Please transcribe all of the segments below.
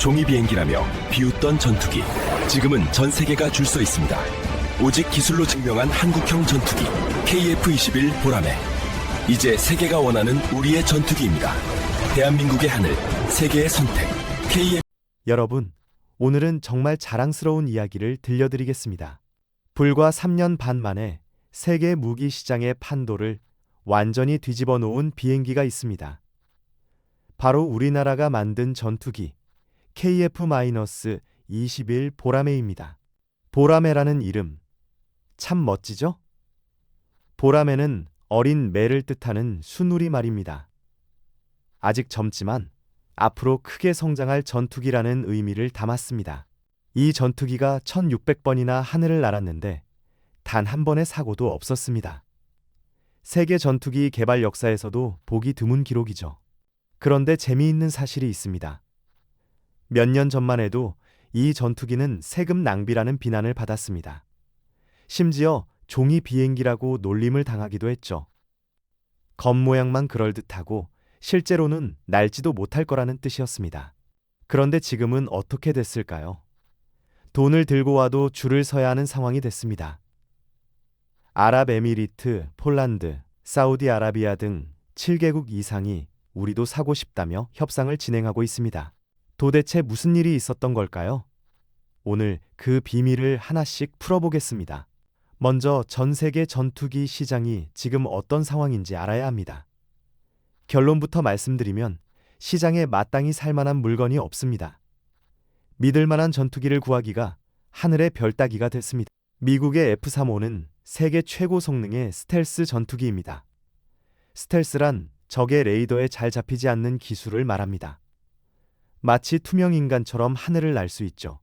종이 비행기라며 비웃던 전투기. 지금은 전 세계가 줄 서 있습니다. 오직 기술로 증명한 한국형 전투기 KF-21 보라매. 이제 세계가 원하는 우리의 전투기입니다. 대한민국의 하늘, 세계의 선택. KF 여러분, 오늘은 정말 자랑스러운 이야기를 들려드리겠습니다. 불과 3년 반 만에 세계 무기 시장의 판도를 완전히 뒤집어 놓은 비행기가 있습니다. 바로 우리나라가 만든 전투기 KF-21 보라매입니다. 보라매라는 이름 참 멋지죠? 보라매는 어린 매를 뜻하는 순우리 말입니다. 아직 젊지만 앞으로 크게 성장할 전투기라는 의미를 담았습니다. 이 전투기가 1600번이나 하늘을 날았는데 단 한 번의 사고도 없었습니다. 세계 전투기 개발 역사에서도 보기 드문 기록이죠. 그런데 재미있는 사실이 있습니다. 몇 년 전만 해도 이 전투기는 세금 낭비라는 비난을 받았습니다. 심지어 종이 비행기라고 놀림을 당하기도 했죠. 겉모양만 그럴듯하고 실제로는 날지도 못할 거라는 뜻이었습니다. 그런데 지금은 어떻게 됐을까요? 돈을 들고 와도 줄을 서야 하는 상황이 됐습니다. 아랍에미리트, 폴란드, 사우디아라비아 등 7개국 이상이 우리도 사고 싶다며 협상을 진행하고 있습니다. 도대체 무슨 일이 있었던 걸까요? 오늘 그 비밀을 하나씩 풀어보겠습니다. 먼저 전 세계 전투기 시장이 지금 어떤 상황인지 알아야 합니다. 결론부터 말씀드리면 시장에 마땅히 살 만한 물건이 없습니다. 믿을 만한 전투기를 구하기가 하늘의 별 따기가 됐습니다. 미국의 F-35는 세계 최고 성능의 스텔스 전투기입니다. 스텔스란 적의 레이더에 잘 잡히지 않는 기술을 말합니다. 마치 투명 인간처럼 하늘을 날 수 있죠.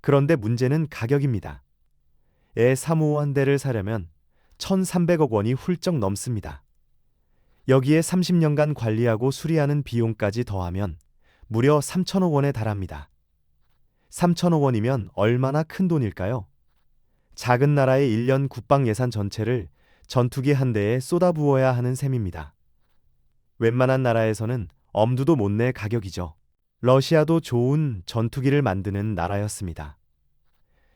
그런데 문제는 가격입니다. 애355 한 대를 사려면 1,300억 원이 훌쩍 넘습니다. 여기에 30년간 관리하고 수리하는 비용까지 더하면 무려 3천억 원에 달합니다. 3천억 원이면 얼마나 큰 돈일까요? 작은 나라의 1년 국방 예산 전체를 전투기 한 대에 쏟아부어야 하는 셈입니다. 웬만한 나라에서는 엄두도 못 낼 가격이죠. 러시아도 좋은 전투기를 만드는 나라였습니다.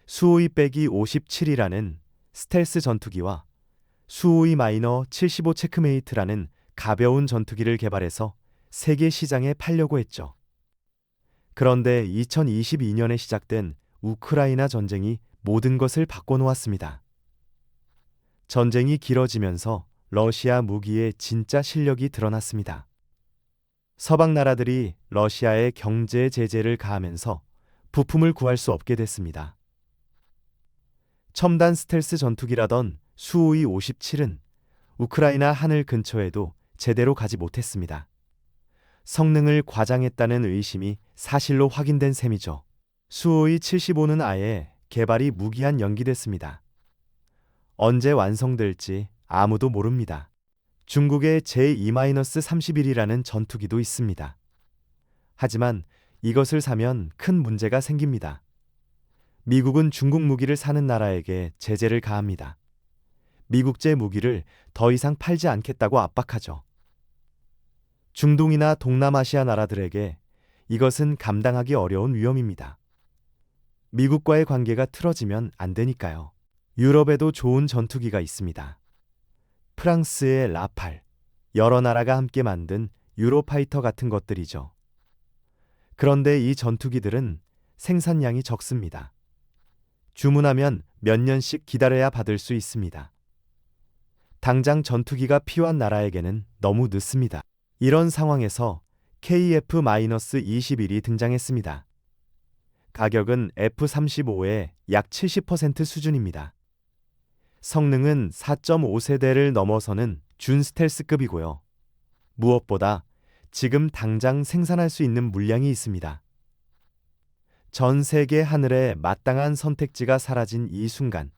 수호이 빼기 57이라는 스텔스 전투기와 수호이 마이너 75 체크메이트라는 가벼운 전투기를 개발해서 세계 시장에 팔려고 했죠. 그런데 2022년에 시작된 우크라이나 전쟁이 모든 것을 바꿔놓았습니다. 전쟁이 길어지면서 러시아 무기의 진짜 실력이 드러났습니다. 서방 나라들이 러시아에 경제 제재를 가하면서 부품을 구할 수 없게 됐습니다. 첨단 스텔스 전투기라던 수호이 57은 우크라이나 하늘 근처에도 제대로 가지 못했습니다. 성능을 과장했다는 의심이 사실로 확인된 셈이죠. 수호이 75는 아예 개발이 무기한 연기됐습니다. 언제 완성될지 아무도 모릅니다. 중국의 제2-31이라는 전투기도 있습니다. 하지만 이것을 사면 큰 문제가 생깁니다. 미국은 중국 무기를 사는 나라에게 제재를 가합니다. 미국제 무기를 더 이상 팔지 않겠다고 압박하죠. 중동이나 동남아시아 나라들에게 이것은 감당하기 어려운 위험입니다. 미국과의 관계가 틀어지면 안 되니까요. 유럽에도 좋은 전투기가 있습니다. 프랑스의 라팔, 여러 나라가 함께 만든 유로파이터 같은 것들이죠. 그런데 이 전투기들은 생산량이 적습니다. 주문하면 몇 년씩 기다려야 받을 수 있습니다. 당장 전투기가 필요한 나라에게는 너무 늦습니다. 이런 상황에서 KF-21이 등장했습니다. 가격은 F-35의 약 70% 수준입니다. 성능은 4.5세대를 넘어서는 준 스텔스급이고요. 무엇보다 지금 당장 생산할 수 있는 물량이 있습니다. 전 세계 하늘에 마땅한 선택지가 사라진 이 순간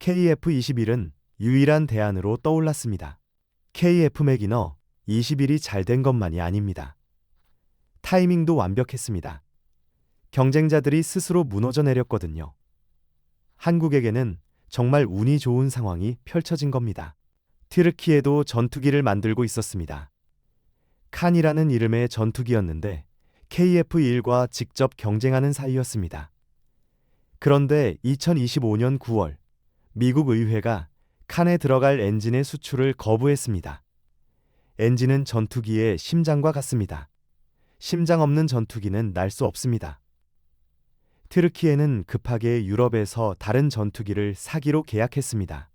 KF-21은 유일한 대안으로 떠올랐습니다. KF 맥이너 21이 잘 된 것만이 아닙니다. 타이밍도 완벽했습니다. 경쟁자들이 스스로 무너져 내렸거든요. 한국에게는 정말 운이 좋은 상황이 펼쳐진 겁니다. 튀르키에도 전투기를 만들고 있었습니다. 칸이라는 이름의 전투기였는데 KF-1과 직접 경쟁하는 사이였습니다. 그런데 2025년 9월 미국 의회가 칸에 들어갈 엔진의 수출을 거부했습니다. 엔진은 전투기의 심장과 같습니다. 심장 없는 전투기는 날 수 없습니다. 트르키에는 급하게 유럽에서 다른 전투기를 사기로 계약했습니다.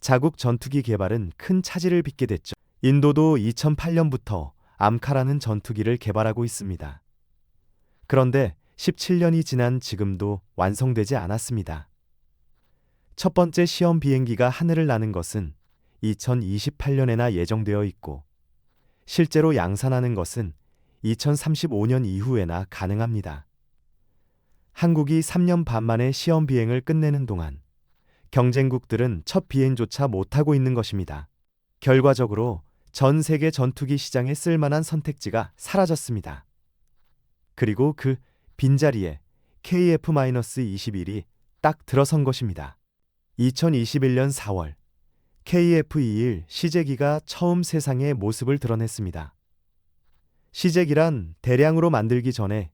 자국 전투기 개발은 큰 차질을 빚게 됐죠. 인도도 2008년부터 암카라는 전투기를 개발하고 있습니다. 그런데 17년이 지난 지금도 완성되지 않았습니다. 첫 번째 시험 비행기가 하늘을 나는 것은 2028년에나 예정되어 있고 실제로 양산하는 것은 2035년 이후에나 가능합니다. 한국이 3년 반 만에 시험 비행을 끝내는 동안 경쟁국들은 첫 비행조차 못하고 있는 것입니다. 결과적으로 전 세계 전투기 시장에 쓸만한 선택지가 사라졌습니다. 그리고 그 빈자리에 KF-21이 딱 들어선 것입니다. 2021년 4월 KF-21 시제기가 처음 세상에 모습을 드러냈습니다. 시제기란 대량으로 만들기 전에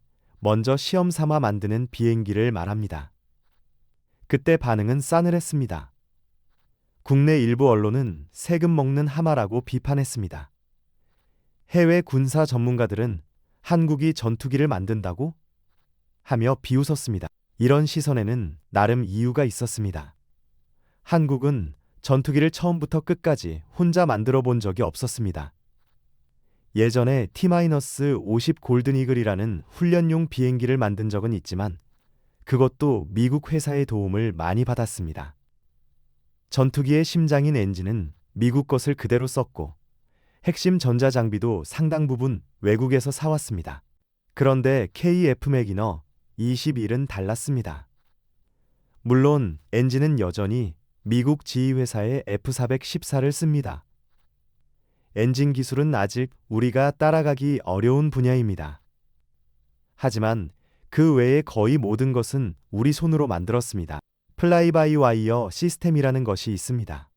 먼저 시험 삼아 만드는 비행기를 말합니다. 그때 반응은 싸늘했습니다. 국내 일부 언론은 세금 먹는 하마라고 비판했습니다. 해외 군사 전문가들은 한국이 전투기를 만든다고? 하며 비웃었습니다. 이런 시선에는 나름 이유가 있었습니다. 한국은 전투기를 처음부터 끝까지 혼자 만들어 본 적이 없었습니다. 예전에 T-50 골든이글이라는 훈련용 비행기를 만든 적은 있지만 그것도 미국 회사의 도움을 많이 받았습니다. 전투기의 심장인 엔진은 미국 것을 그대로 썼고 핵심 전자 장비도 상당 부분 외국에서 사왔습니다. 그런데 KF 매기너 21은 달랐습니다. 물론 엔진은 여전히 미국 지휘회사의 F414를 씁니다. 엔진 기술은 아직 우리가 따라가기 어려운 분야입니다. 하지만 그 외의 거의 모든 것은 우리 손으로 만들었습니다. 플라이 바이 와이어 시스템이라는 것이 있습니다.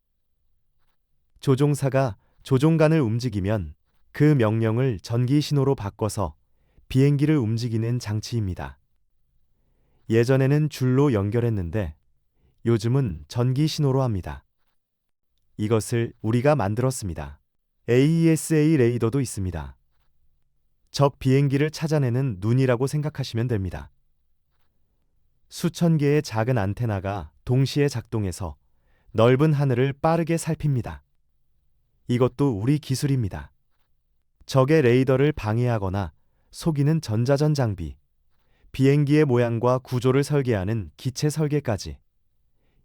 조종사가 조종관을 움직이면 그 명령을 전기 신호로 바꿔서 비행기를 움직이는 장치입니다. 예전에는 줄로 연결했는데 요즘은 전기 신호로 합니다. 이것을 우리가 만들었습니다. AESA 레이더도 있습니다. 적 비행기를 찾아내는 눈이라고 생각하시면 됩니다. 수천 개의 작은 안테나가 동시에 작동해서 넓은 하늘을 빠르게 살핍니다. 이것도 우리 기술입니다. 적의 레이더를 방해하거나 속이는 전자전 장비, 비행기의 모양과 구조를 설계하는 기체 설계까지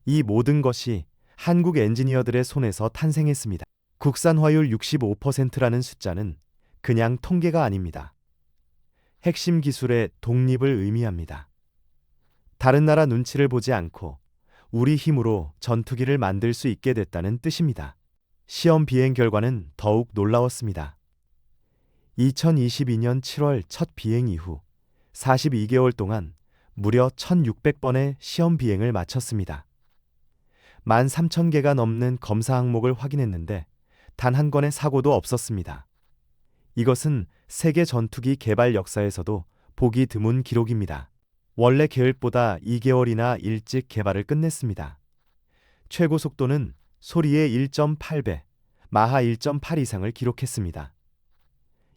이 모든 것이 한국 엔지니어들의 손에서 탄생했습니다. 국산화율 65%라는 숫자는 그냥 통계가 아닙니다. 핵심 기술의 독립을 의미합니다. 다른 나라 눈치를 보지 않고 우리 힘으로 전투기를 만들 수 있게 됐다는 뜻입니다. 시험 비행 결과는 더욱 놀라웠습니다. 2022년 7월 첫 비행 이후 42개월 동안 무려 1600번의 시험 비행을 마쳤습니다. 13,000개가 넘는 검사 항목을 확인했는데 단 한 건의 사고도 없었습니다. 이것은 세계 전투기 개발 역사에서도 보기 드문 기록입니다. 원래 계획보다 2개월이나 일찍 개발을 끝냈습니다. 최고 속도는 소리의 1.8배, 마하 1.8 이상을 기록했습니다.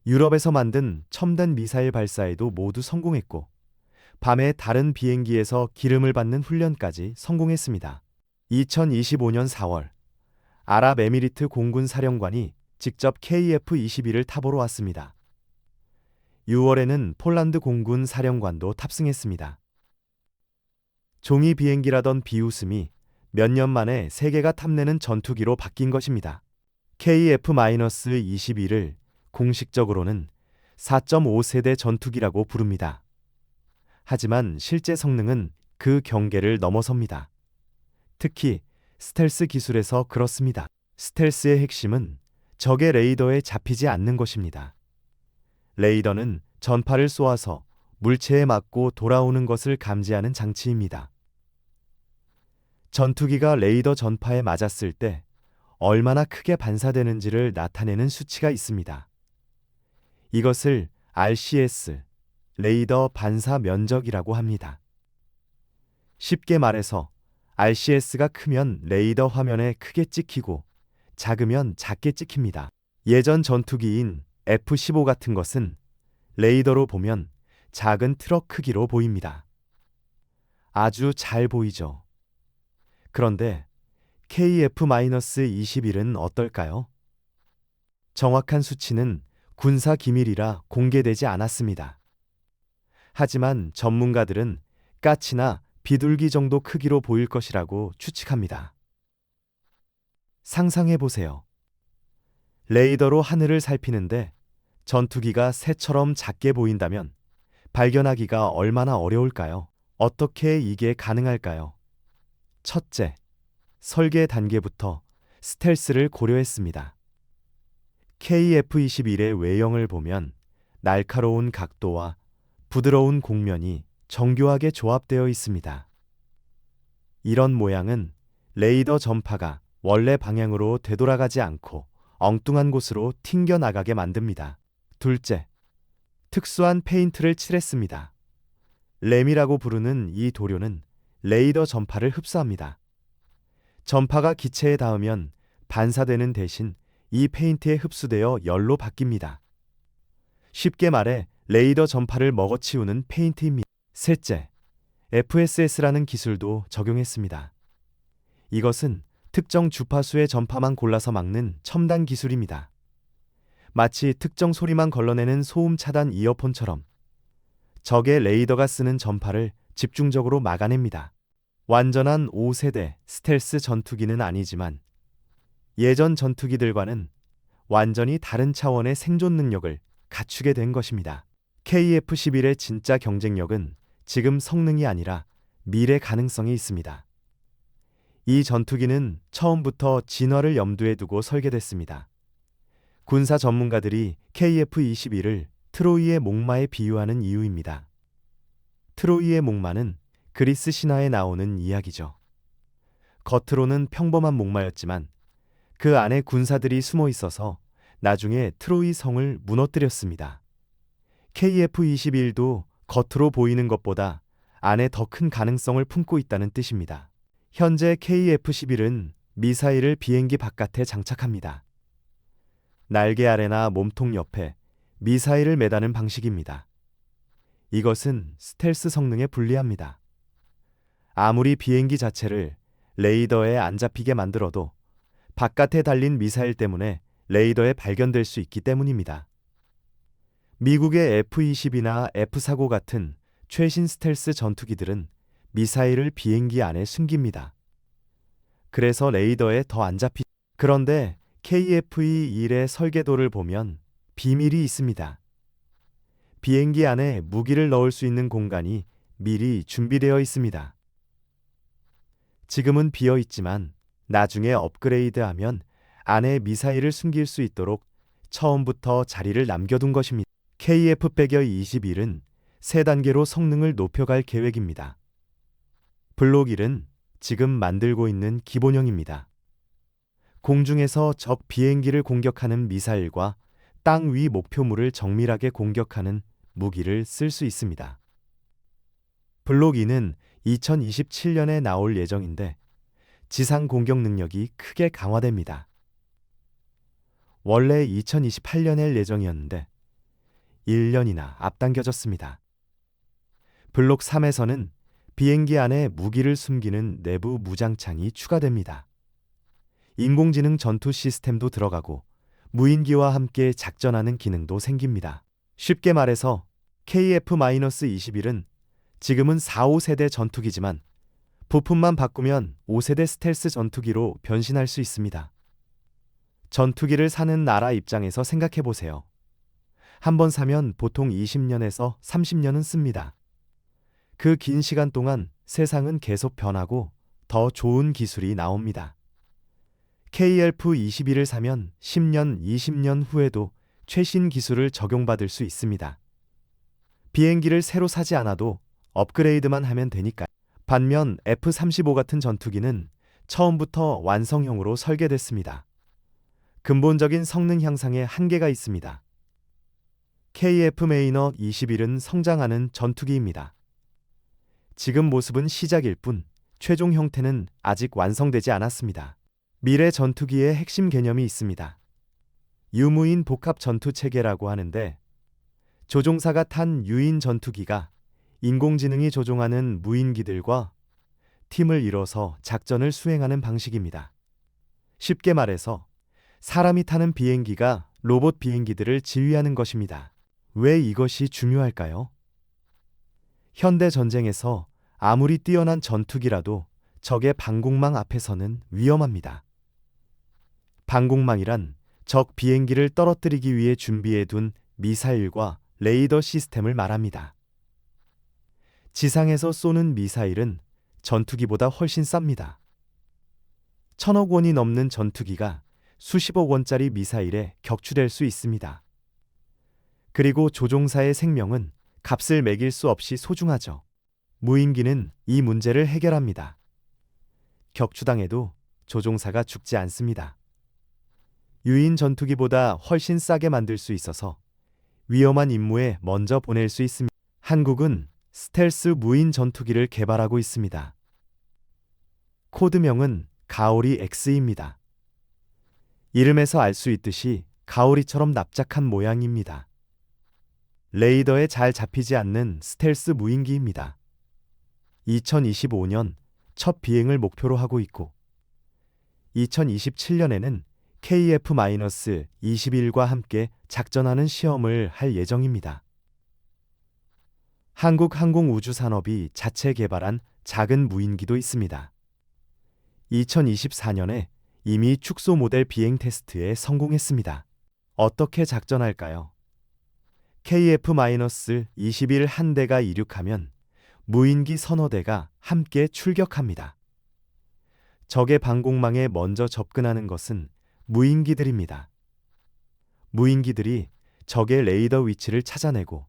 유럽에서 만든 첨단 미사일 발사에도 모두 성공했고, 밤에 다른 비행기에서 기름을 받는 훈련까지 성공했습니다. 2025년 4월, 아랍에미리트 공군 사령관이 직접 KF-21을 타보러 왔습니다. 6월에는 폴란드 공군 사령관도 탑승했습니다. 종이 비행기라던 비웃음이 몇 년 만에 세계가 탐내는 전투기로 바뀐 것입니다. KF-21을 공식적으로는 4.5세대 전투기라고 부릅니다. 하지만 실제 성능은 그 경계를 넘어섭니다. 특히 스텔스 기술에서 그렇습니다. 스텔스의 핵심은 적의 레이더에 잡히지 않는 것입니다. 레이더는 전파를 쏘아서 물체에 맞고 돌아오는 것을 감지하는 장치입니다. 전투기가 레이더 전파에 맞았을 때 얼마나 크게 반사되는지를 나타내는 수치가 있습니다. 이것을 RCS, 레이더 반사 면적이라고 합니다. 쉽게 말해서 RCS가 크면 레이더 화면에 크게 찍히고 작으면 작게 찍힙니다. 예전 전투기인 F-15 같은 것은 레이더로 보면 작은 트럭 크기로 보입니다. 아주 잘 보이죠. 그런데 KF-21은 어떨까요? 정확한 수치는 군사 기밀이라 공개되지 않았습니다. 하지만 전문가들은 까치나 비둘기 정도 크기로 보일 것이라고 추측합니다. 상상해 보세요. 레이더로 하늘을 살피는데 전투기가 새처럼 작게 보인다면 발견하기가 얼마나 어려울까요? 어떻게 이게 가능할까요? 첫째, 설계 단계부터 스텔스를 고려했습니다. KF-21의 외형을 보면 날카로운 각도와 부드러운 곡면이 정교하게 조합되어 있습니다. 이런 모양은 레이더 전파가 원래 방향으로 되돌아가지 않고 엉뚱한 곳으로 튕겨 나가게 만듭니다. 둘째, 특수한 페인트를 칠했습니다. 램이라고 부르는 이 도료는 레이더 전파를 흡수합니다. 전파가 기체에 닿으면 반사되는 대신 이 페인트에 흡수되어 열로 바뀝니다. 쉽게 말해 레이더 전파를 먹어치우는 페인트입니다. 셋째, FSS라는 기술도 적용했습니다. 이것은 특정 주파수의 전파만 골라서 막는 첨단 기술입니다. 마치 특정 소리만 걸러내는 소음 차단 이어폰처럼 적의 레이더가 쓰는 전파를 집중적으로 막아냅니다. 완전한 5세대 스텔스 전투기는 아니지만 예전 전투기들과는 완전히 다른 차원의 생존 능력을 갖추게 된 것입니다. KF-11의 진짜 경쟁력은 지금 성능이 아니라 미래 가능성이 있습니다. 이 전투기는 처음부터 진화를 염두에 두고 설계됐습니다. 군사 전문가들이 KF-21을 트로이의 목마에 비유하는 이유입니다. 트로이의 목마는 그리스 신화에 나오는 이야기죠. 겉으로는 평범한 목마였지만 그 안에 군사들이 숨어 있어서 나중에 트로이 성을 무너뜨렸습니다. KF-21도 겉으로 보이는 것보다 안에 더 큰 가능성을 품고 있다는 뜻입니다. 현재 KF-11은 미사일을 비행기 바깥에 장착합니다. 날개 아래나 몸통 옆에 미사일을 매다는 방식입니다. 이것은 스텔스 성능에 불리합니다. 아무리 비행기 자체를 레이더에 안 잡히게 만들어도 바깥에 달린 미사일 때문에 레이더에 발견될 수 있기 때문입니다. 미국의 F-22나 F-45 같은 최신 스텔스 전투기들은 미사일을 비행기 안에 숨깁니다. 그래서 레이더에 더 안 잡히. 그런데 KF-21의 설계도를 보면 비밀이 있습니다. 비행기 안에 무기를 넣을 수 있는 공간이 미리 준비되어 있습니다. 지금은 비어 있지만 나중에 업그레이드하면 안에 미사일을 숨길 수 있도록 처음부터 자리를 남겨둔 것입니다. KF-121은 세 단계로 성능을 높여갈 계획입니다. 블록 1은 지금 만들고 있는 기본형입니다. 공중에서 적 비행기를 공격하는 미사일과 땅 위 목표물을 정밀하게 공격하는 무기를 쓸 수 있습니다. 블록 2는 2027년에 나올 예정인데 지상 공격 능력이 크게 강화됩니다. 원래 2028년에 예정이었는데 1년이나 앞당겨졌습니다. 블록 3에서는 비행기 안에 무기를 숨기는 내부 무장창이 추가됩니다. 인공지능 전투 시스템도 들어가고 무인기와 함께 작전하는 기능도 생깁니다. 쉽게 말해서 KF-21은 지금은 4, 5세대 전투기지만 부품만 바꾸면 5세대 스텔스 전투기로 변신할 수 있습니다. 전투기를 사는 나라 입장에서 생각해 보세요. 한 번 사면 보통 20년에서 30년은 씁니다. 그 긴 시간 동안 세상은 계속 변하고 더 좋은 기술이 나옵니다. KLF-21을 사면 10년, 20년 후에도 최신 기술을 적용받을 수 있습니다. 비행기를 새로 사지 않아도 업그레이드만 하면 되니까요. 반면 F-35 같은 전투기는 처음부터 완성형으로 설계됐습니다. 근본적인 성능 향상에 한계가 있습니다. KF 메이너 21은 성장하는 전투기입니다. 지금 모습은 시작일 뿐 최종 형태는 아직 완성되지 않았습니다. 미래 전투기의 핵심 개념이 있습니다. 유무인 복합 전투 체계라고 하는데 조종사가 탄 유인 전투기가 인공지능이 조종하는 무인기들과 팀을 이뤄서 작전을 수행하는 방식입니다. 쉽게 말해서 사람이 타는 비행기가 로봇 비행기들을 지휘하는 것입니다. 왜 이것이 중요할까요? 현대 전쟁에서 아무리 뛰어난 전투기라도 적의 방공망 앞에서는 위험합니다. 방공망이란 적 비행기를 떨어뜨리기 위해 준비해 둔 미사일과 레이더 시스템을 말합니다. 지상에서 쏘는 미사일은 전투기보다 훨씬 쌉니다. 천억 원이 넘는 전투기가 수십억 원짜리 미사일에 격추될 수 있습니다. 그리고 조종사의 생명은 값을 매길 수 없이 소중하죠. 무인기는 이 문제를 해결합니다. 격추당해도 조종사가 죽지 않습니다. 유인 전투기보다 훨씬 싸게 만들 수 있어서 위험한 임무에 먼저 보낼 수 있습니다. 한국은 스텔스 무인 전투기를 개발하고 있습니다. 코드명은 가오리 X입니다. 이름에서 알 수 있듯이 가오리처럼 납작한 모양입니다. 레이더에 잘 잡히지 않는 스텔스 무인기입니다. 2025년 첫 비행을 목표로 하고 있고 2027년에는 KF-21과 함께 작전하는 시험을 할 예정입니다. 한국항공우주산업이 자체 개발한 작은 무인기도 있습니다. 2024년에 이미 축소 모델 비행 테스트에 성공했습니다. 어떻게 작전할까요? KF-21 한 대가 이륙하면 무인기 서너 대가 함께 출격합니다. 적의 방공망에 먼저 접근하는 것은 무인기들입니다. 무인기들이 적의 레이더 위치를 찾아내고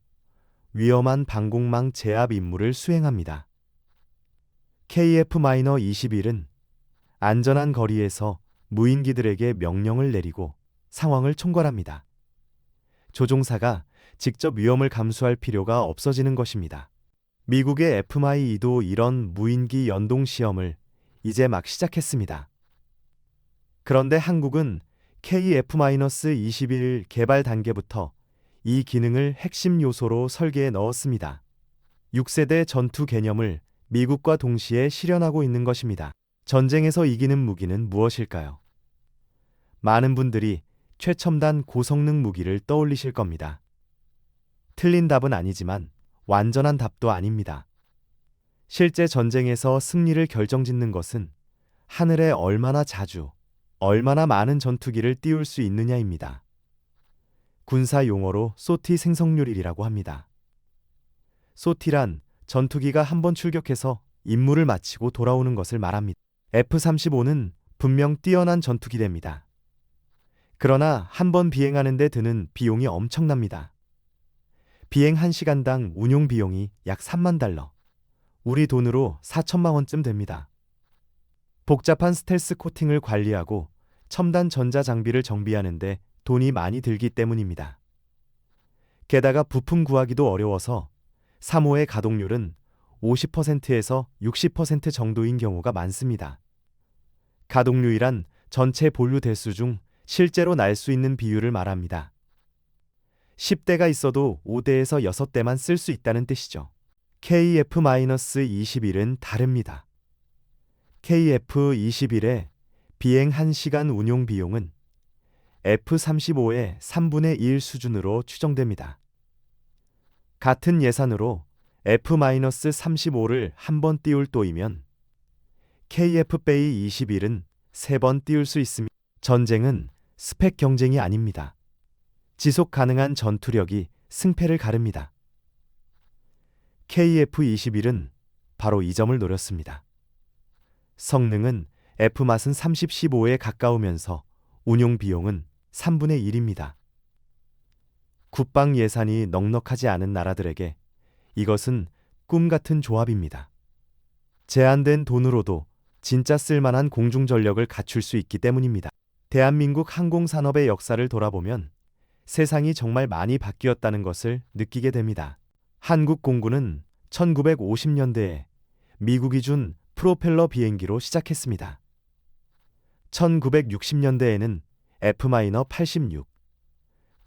위험한 방공망 제압 임무를 수행합니다. KF-21은 안전한 거리에서 무인기들에게 명령을 내리고 상황을 총괄합니다. 조종사가 직접 위험을 감수할 필요가 없어지는 것입니다. 미국의 FMI2도 이런 무인기 연동 시험을 이제 막 시작했습니다. 그런데 한국은 KF-21 개발 단계부터 이 기능을 핵심 요소로 설계해 넣었습니다. 6세대 전투 개념을 미국과 동시에 실현하고 있는 것입니다. 전쟁에서 이기는 무기는 무엇일까요? 많은 분들이 최첨단 고성능 무기를 떠올리실 겁니다. 틀린 답은 아니지만 완전한 답도 아닙니다. 실제 전쟁에서 승리를 결정짓는 것은 하늘에 얼마나 자주, 얼마나 많은 전투기를 띄울 수 있느냐입니다. 군사 용어로 소티 생성률이라고 합니다. 소티란 전투기가 한 번 출격해서 임무를 마치고 돌아오는 것을 말합니다. F-35는 분명 뛰어난 전투기대입니다. 그러나 한 번 비행하는데 드는 비용이 엄청납니다. 비행 1시간당 운용 비용이 약 3만 달러. 우리 돈으로 4천만 원쯤 됩니다. 복잡한 스텔스 코팅을 관리하고 첨단 전자 장비를 정비하는데 돈이 많이 들기 때문입니다. 게다가 부품 구하기도 어려워서 3호의 가동률은 50%에서 60% 정도인 경우가 많습니다. 가동률이란 전체 본류 대수 중 실제로 날 수 있는 비율을 말합니다. 10대가 있어도 5대에서 6대만 쓸 수 있다는 뜻이죠. KF-21은 다릅니다. KF-21의 비행 1시간 운용 비용은 F-35의 3분의 1 수준으로 추정됩니다. 같은 예산으로 F-35를 한 번 띄울 또이면 KF-21은 세 번 띄울 수 있습니다. 전쟁은 스펙 경쟁이 아닙니다. 지속 가능한 전투력이 승패를 가릅니다. KF-21은 바로 이 점을 노렸습니다. 성능은 F맛은 30-15에 가까우면서 운용 비용은 3분의 1입니다. 국방 예산이 넉넉하지 않은 나라들에게 이것은 꿈 같은 조합입니다. 제한된 돈으로도 진짜 쓸만한 공중 전력을 갖출 수 있기 때문입니다. 대한민국 항공산업의 역사를 돌아보면 세상이 정말 많이 바뀌었다는 것을 느끼게 됩니다. 한국 공군은 1950년대에 미국이 준 프로펠러 비행기로 시작했습니다. 1960년대에는 F-86,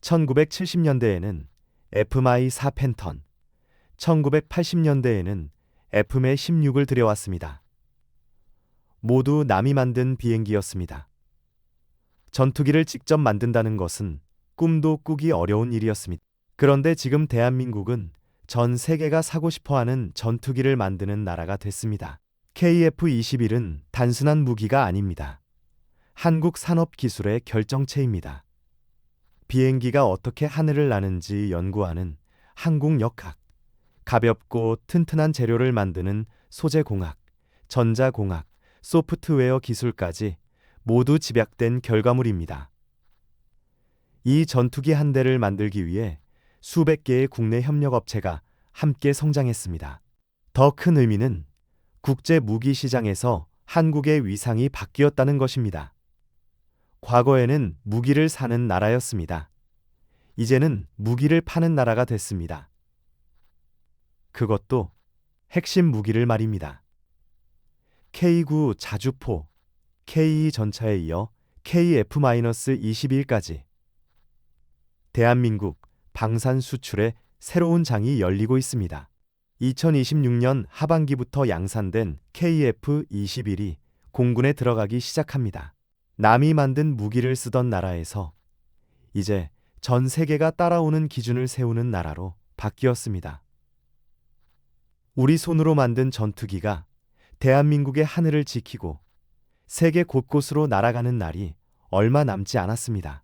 1970년대에는 F-4 팬턴, 1980년대에는 F-16을 들여왔습니다. 모두 남이 만든 비행기였습니다. 전투기를 직접 만든다는 것은 꿈도 꾸기 어려운 일이었습니다. 그런데 지금 대한민국은 전 세계가 사고 싶어 하는 전투기를 만드는 나라가 됐습니다. KF-21은 단순한 무기가 아닙니다. 한국 산업 기술의 결정체입니다. 비행기가 어떻게 하늘을 나는지 연구하는 항공역학, 가볍고 튼튼한 재료를 만드는 소재공학, 전자공학, 소프트웨어 기술까지 모두 집약된 결과물입니다. 이 전투기 한 대를 만들기 위해 수백 개의 국내 협력업체가 함께 성장했습니다. 더 큰 의미는 국제 무기 시장에서 한국의 위상이 바뀌었다는 것입니다. 과거에는 무기를 사는 나라였습니다. 이제는 무기를 파는 나라가 됐습니다. 그것도 핵심 무기를 말입니다. K9 자주포, K2 전차에 이어 KF-21까지 대한민국 방산 수출에 새로운 장이 열리고 있습니다. 2026년 하반기부터 양산된 KF-21이 공군에 들어가기 시작합니다. 남이 만든 무기를 쓰던 나라에서 이제 전 세계가 따라오는 기준을 세우는 나라로 바뀌었습니다. 우리 손으로 만든 전투기가 대한민국의 하늘을 지키고 세계 곳곳으로 날아가는 날이 얼마 남지 않았습니다.